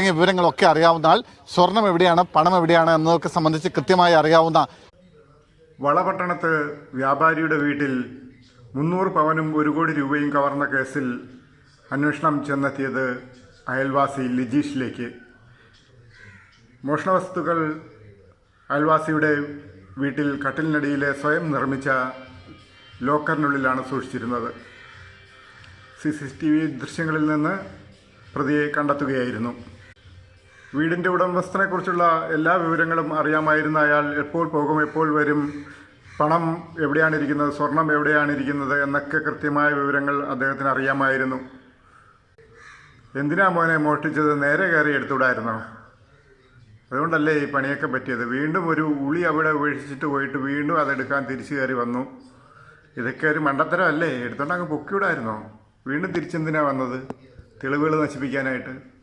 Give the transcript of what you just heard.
തുടങ്ങിയ വിവരങ്ങളൊക്കെ അറിയാവുന്നാൽ സ്വർണം എവിടെയാണ് പണം എവിടെയാണ് എന്നതൊക്കെ സംബന്ധിച്ച് കൃത്യമായി അറിയാവുന്ന വളപട്ടണത്ത് വ്യാപാരിയുടെ വീട്ടിൽ മുന്നൂറ് പവനും ഒരു കോടി രൂപയും കവർന്ന കേസിൽ അന്വേഷണം ചെന്നെത്തിയത് അയൽവാസി ലിജീഷിലേക്ക്. മോഷണവസ്തുക്കൾ അയൽവാസിയുടെ വീട്ടിൽ കട്ടിലിനടിയിലെ സ്വയം നിർമ്മിച്ച ലോക്കറിനുള്ളിലാണ് സൂക്ഷിച്ചിരുന്നത്. സി സി ടി വി ദൃശ്യങ്ങളിൽ നിന്ന് പ്രതിയെ കണ്ടെത്തുകയായിരുന്നു. വീടിന്റെ ഉടമസ്ഥനെക്കുറിച്ചുള്ള എല്ലാ വിവരങ്ങളും അറിയാമായിരുന്ന അയാൾ എപ്പോൾ പോകും എപ്പോൾ വരും പണം എവിടെയാണ് ഇരിക്കുന്നത് സ്വർണം എവിടെയാണ് ഇരിക്കുന്നത് എന്നൊക്കെ കൃത്യമായ വിവരങ്ങൾ അദ്ദേഹത്തിന് അറിയാമായിരുന്നു. എന്തിനാ മോനെ മോഷ്ടിച്ചത്? നേരെ കയറി എടുത്തുവിടായിരുന്നോ? അതുകൊണ്ടല്ലേ ഈ പണിയൊക്കെ പറ്റിയത്? വീണ്ടും ഒരു ഉളി അവിടെ ഉപേക്ഷിച്ചിട്ട് പോയിട്ട് വീണ്ടും അതെടുക്കാൻ തിരിച്ചു കയറി വന്നു. ഇതൊക്കെ ഒരു മണ്ടത്തരമല്ലേ? എടുത്തോണ്ട് അങ്ങ് പൊക്കിവിടായിരുന്നോ? വീണ്ടും തിരിച്ചെന്തിനാ വന്നത്? തെളിവുകൾ നശിപ്പിക്കാനായിട്ട്.